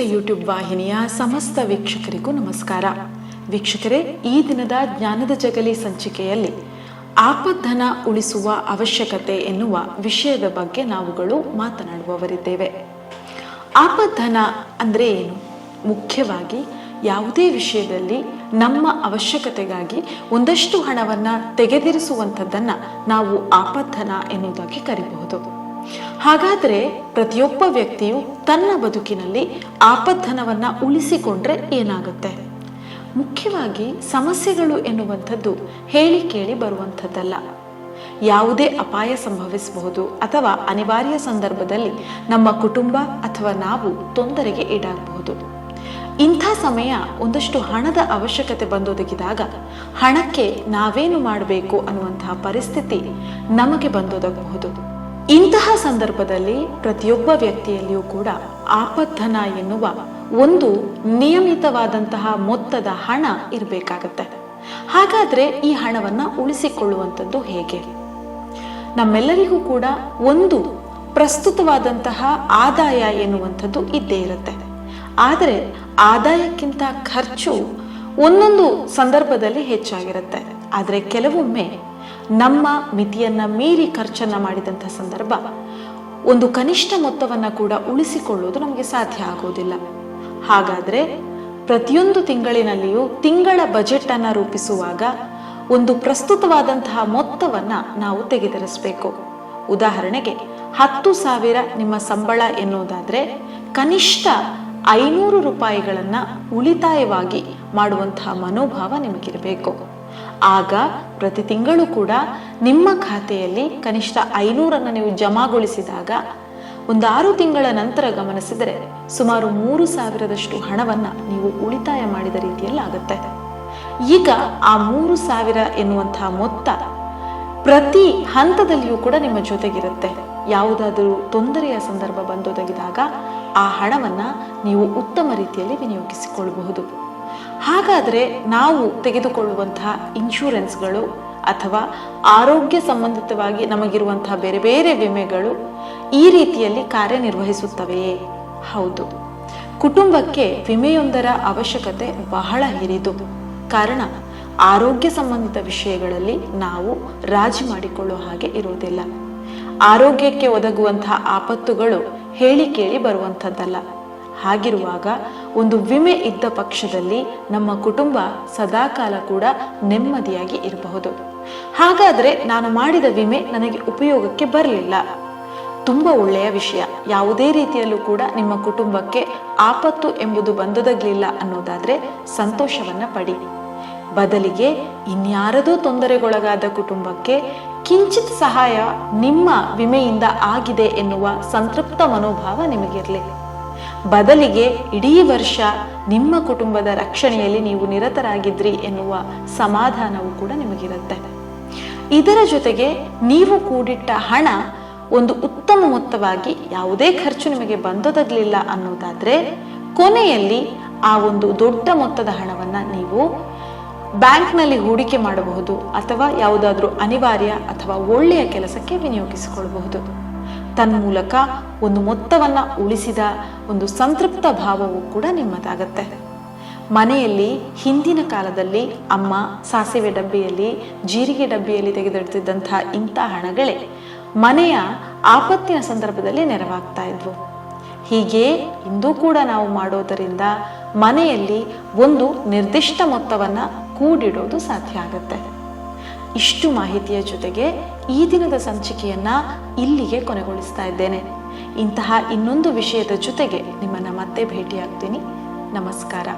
YouTube ವಾಹಿನಿಯ ಸಮಸ್ತ ವೀಕ್ಷಕರಿಗೂ ನಮಸ್ಕಾರ. ವೀಕ್ಷಕರೇ, ಈ ದಿನದ ಜ್ಞಾನದ ಜಗಲಿ ಸಂಚಿಕೆಯಲ್ಲಿ ಆಪದ್ಧನ ಉಳಿಸುವ ಅವಶ್ಯಕತೆ ಎನ್ನುವ ವಿಷಯದ ಬಗ್ಗೆ ನಾವುಗಳು ಮಾತನಾಡುವವರಿದ್ದೇವೆ. ಆಪದ್ಧನ ಅಂದರೆ ಏನು? ಮುಖ್ಯವಾಗಿ ಯಾವುದೇ ವಿಷಯದಲ್ಲಿ ನಮ್ಮ ಅವಶ್ಯಕತೆಗಾಗಿ ಒಂದಷ್ಟು ಹಣವನ್ನು ತೆಗೆದಿರಿಸುವಂಥದ್ದನ್ನು ನಾವು ಆಪದ್ಧನ ಎನ್ನುವುದಾಗಿ ಕರಿಬಹುದು. ಹಾಗಾದರೆ ಪ್ರತಿಯೊಬ್ಬ ವ್ಯಕ್ತಿಯು ತನ್ನ ಬದುಕಿನಲ್ಲಿ ಆಪದ್ಧನವನ್ನ ಉಳಿಸಿಕೊಂಡ್ರೆ ಏನಾಗುತ್ತೆ? ಮುಖ್ಯವಾಗಿ ಸಮಸ್ಯೆಗಳು ಎನ್ನುವಂಥದ್ದು ಹೇಳಿ ಕೇಳಿ ಬರುವಂಥದ್ದಲ್ಲ. ಯಾವುದೇ ಅಪಾಯ ಸಂಭವಿಸಬಹುದು ಅಥವಾ ಅನಿವಾರ್ಯ ಸಂದರ್ಭದಲ್ಲಿ ನಮ್ಮ ಕುಟುಂಬ ಅಥವಾ ನಾವು ತೊಂದರೆಗೆ ಈಡಾಗಬಹುದು. ಇಂಥ ಸಮಯ ಒಂದಷ್ಟು ಹಣದ ಅವಶ್ಯಕತೆ ಬಂದೊದಗಿದಾಗ ಹಣಕ್ಕೆ ನಾವೇನು ಮಾಡಬೇಕು ಅನ್ನುವಂತಹ ಪರಿಸ್ಥಿತಿ ನಮಗೆ ಬಂದೊದಗಬಹುದು. ಇಂತಹ ಸಂದರ್ಭದಲ್ಲಿ ಪ್ರತಿಯೊಬ್ಬ ವ್ಯಕ್ತಿಯಲ್ಲಿಯೂ ಕೂಡ ಆಪದ್ಧನ ಎನ್ನುವ ಒಂದು ನಿಯಮಿತವಾದಂತಹ ಮೊತ್ತದ ಹಣ ಇರಬೇಕಾಗತ್ತೆ. ಹಾಗಾದ್ರೆ ಈ ಹಣವನ್ನ ಉಳಿಸಿಕೊಳ್ಳುವಂಥದ್ದು ಹೇಗೆ? ನಮ್ಮೆಲ್ಲರಿಗೂ ಕೂಡ ಒಂದು ಪ್ರಸ್ತುತವಾದಂತಹ ಆದಾಯ ಎನ್ನುವಂಥದ್ದು ಇದ್ದೇ ಇರುತ್ತೆ. ಆದರೆ ಆದಾಯಕ್ಕಿಂತ ಖರ್ಚು ಒಂದೊಂದು ಸಂದರ್ಭದಲ್ಲಿ ಹೆಚ್ಚಾಗಿರುತ್ತೆ. ಆದರೆ ಕೆಲವೊಮ್ಮೆ ನಮ್ಮ ಮಿತಿಯನ್ನು ಮೀರಿ ಖರ್ಚನ್ನು ಮಾಡಿದಂಥ ಸಂದರ್ಭ, ಒಂದು ಕನಿಷ್ಠ ಮೊತ್ತವನ್ನು ಕೂಡ ಉಳಿಸಿಕೊಳ್ಳುವುದು ನಮಗೆ ಸಾಧ್ಯ ಆಗೋದಿಲ್ಲ. ಹಾಗಾದರೆ ಪ್ರತಿಯೊಂದು ತಿಂಗಳಿನಲ್ಲಿಯೂ ತಿಂಗಳ ಬಜೆಟ್ ಅನ್ನ ರೂಪಿಸುವಾಗ ಒಂದು ಪ್ರಸ್ತುತವಾದಂತಹ ಮೊತ್ತವನ್ನು ನಾವು ತೆಗೆದರಿಸಬೇಕು. ಉದಾಹರಣೆಗೆ, ಹತ್ತು ಸಾವಿರ ನಿಮ್ಮ ಸಂಬಳ ಎನ್ನುವುದಾದರೆ ಕನಿಷ್ಠ ಐನೂರು ರೂಪಾಯಿಗಳನ್ನ ಉಳಿತಾಯವಾಗಿ ಮಾಡುವಂತಹ ಮನೋಭಾವ ನಿಮಗಿರಬೇಕು. ಆಗ ಪ್ರತಿ ತಿಂಗಳು ಕೂಡ ನಿಮ್ಮ ಖಾತೆಯಲ್ಲಿ ಕನಿಷ್ಠ ಐನೂರನ್ನು ನೀವು ಜಮಾಗೊಳಿಸಿದಾಗ ಒಂದು ಆರು ತಿಂಗಳ ನಂತರ ಗಮನಿಸಿದರೆ ಸುಮಾರು ಮೂರು ಸಾವಿರದಷ್ಟು ಹಣವನ್ನು ನೀವು ಉಳಿತಾಯ ಮಾಡಿದ ರೀತಿಯಲ್ಲಿ ಆಗುತ್ತೆ. ಈಗ ಆ ಮೂರು ಸಾವಿರ ಎನ್ನುವಂತಹ ಮೊತ್ತ ಪ್ರತಿ ಹಂತದಲ್ಲಿಯೂ ಕೂಡ ನಿಮ್ಮ ಜೊತೆಗಿರುತ್ತೆ. ಯಾವುದಾದರೂ ತೊಂದರೆಯ ಸಂದರ್ಭ ಬಂದೊದಗಿದಾಗ ಆ ಹಣವನ್ನು ನೀವು ಉತ್ತಮ ರೀತಿಯಲ್ಲಿ ವಿನಿಯೋಗಿಸಿಕೊಳ್ಳಬಹುದು ಹಾಗಾದರೆ ನಾವು ತೆಗೆದುಕೊಳ್ಳುವಂತಹ ಇನ್ಶೂರೆನ್ಸ್ಗಳು ಅಥವಾ ಆರೋಗ್ಯ ಸಂಬಂಧಿತವಾಗಿ ನಮಗಿರುವಂತಹ ಬೇರೆ ಬೇರೆ ವಿಮೆಗಳು ಈ ರೀತಿಯಲ್ಲಿ ಕಾರ್ಯನಿರ್ವಹಿಸುತ್ತವೆಯೇ ಹೌದು. ಕುಟುಂಬಕ್ಕೆ ವಿಮೆಯೊಂದರ ಅವಶ್ಯಕತೆ ಬಹಳ ಹಿರಿದು. ಕಾರಣ, ಆರೋಗ್ಯ ಸಂಬಂಧಿತ ವಿಷಯಗಳಲ್ಲಿ ನಾವು ರಾಜಿ ಮಾಡಿಕೊಳ್ಳುವ ಹಾಗೆ ಇರುವುದಿಲ್ಲ. ಆರೋಗ್ಯಕ್ಕೆ ಒದಗುವಂತಹ ಆಪತ್ತುಗಳು ಹೇಳಿ ಕೇಳಿ ಬರುವಂಥದ್ದಲ್ಲ. ಹಾಗಿರುವಾಗ ಒಂದು ವಿಮೆ ಇದ್ದ ಪಕ್ಷದಲ್ಲಿ ನಮ್ಮ ಕುಟುಂಬ ಸದಾಕಾಲ ಕೂಡ ನೆಮ್ಮದಿಯಾಗಿ ಇರಬಹುದು. ಹಾಗಾದ್ರೆ ನಾನು ಮಾಡಿದ ವಿಮೆ ನನಗೆ ಉಪಯೋಗಕ್ಕೆ ಬರಲಿಲ್ಲ. ತುಂಬ ಒಳ್ಳೆಯ ವಿಷಯ. ಯಾವುದೇ ರೀತಿಯಲ್ಲೂ ಕೂಡ ನಿಮ್ಮ ಕುಟುಂಬಕ್ಕೆ ಆಪತ್ತು ಎಂಬುದು ಬಂದೊದಗಲಿಲ್ಲ ಅನ್ನೋದಾದ್ರೆ ಸಂತೋಷವನ್ನ ಪಡಿ. ಬದಲಿಗೆ ಇನ್ಯಾರದೋ ತೊಂದರೆಗೊಳಗಾದ ಕುಟುಂಬಕ್ಕೆ ಕಿಂಚಿತ್ ಸಹಾಯ ನಿಮ್ಮ ವಿಮೆಯಿಂದ ಆಗಿದೆ ಎನ್ನುವ ಸಂತೃಪ್ತ ಮನೋಭಾವ ನಿಮಗಿರಲಿ. ಬದಲಿಗೆ ಇಡೀ ವರ್ಷ ನಿಮ್ಮ ಕುಟುಂಬದ ರಕ್ಷಣೆಯಲ್ಲಿ ನೀವು ನಿರತರಾಗಿದ್ರಿ ಎನ್ನುವ ಸಮಾಧಾನವು ಕೂಡ ನಿಮಗಿರುತ್ತೆ. ಇದರ ಜೊತೆಗೆ ನೀವು ಕೂಡಿಟ್ಟ ಹಣ ಒಂದು ಉತ್ತಮ ಮೊತ್ತವಾಗಿ ಯಾವುದೇ ಖರ್ಚು ನಿಮಗೆ ಬಂದೊದಗಲಿಲ್ಲ ಅನ್ನೋದಾದ್ರೆ ಕೊನೆಯಲ್ಲಿ ಆ ಒಂದು ದೊಡ್ಡ ಮೊತ್ತದ ಹಣವನ್ನು ನೀವು ಬ್ಯಾಂಕ್ನಲ್ಲಿ ಹೂಡಿಕೆ ಮಾಡಬಹುದು ಅಥವಾ ಯಾವುದಾದ್ರೂ ಅನಿವಾರ್ಯ ಅಥವಾ ಒಳ್ಳೆಯ ಕೆಲಸಕ್ಕೆ ವಿನಿಯೋಗಿಸಿಕೊಳ್ಳಬಹುದು ತನ್ಮೂಲಕ ಒಂದು ಮೊತ್ತವನ್ನು ಉಳಿಸಿದ ಒಂದು ಸಂತೃಪ್ತ ಭಾವವು ಕೂಡ ನಿಮ್ಮದಾಗತ್ತೆ. ಮನೆಯಲ್ಲಿ ಹಿಂದಿನ ಕಾಲದಲ್ಲಿ ಅಮ್ಮ, ಸಾಸಿವೆ ಡಬ್ಬಿಯಲ್ಲಿ, ಜೀರಿಗೆ ಡಬ್ಬಿಯಲ್ಲಿ ತೆಗೆದಿಡ್ತಿದ್ದಂತಹ ಇಂಥ ಹಣಗಳೇ ಮನೆಯ ಆಪತ್ತಿನ ಸಂದರ್ಭದಲ್ಲಿ ನೆರವಾಗ್ತಾ ಇದ್ವು. ಹೀಗೆ ಇಂದು ಕೂಡ ನಾವು ಮಾಡೋದರಿಂದ ಮನೆಯಲ್ಲಿ ಒಂದು ನಿರ್ದಿಷ್ಟ ಮೊತ್ತವನ್ನು ಕೂಡಿಡೋದು ಸಾಧ್ಯ ಆಗುತ್ತೆ. ಇಷ್ಟು ಮಾಹಿತಿಯ ಜೊತೆಗೆ ಈ ದಿನದ ಸಂಚಿಕೆಯನ್ನ ಇಲ್ಲಿಗೆ ಕೊನೆಗೊಳಿಸ್ತಾ ಇದ್ದೇನೆ. ಇಂತಹ ಇನ್ನೊಂದು ವಿಷಯದ ಜೊತೆಗೆ ನಿಮ್ಮನ್ನ ಮತ್ತೆ ಭೇಟಿಯಾಗ್ತೀನಿ. ನಮಸ್ಕಾರ.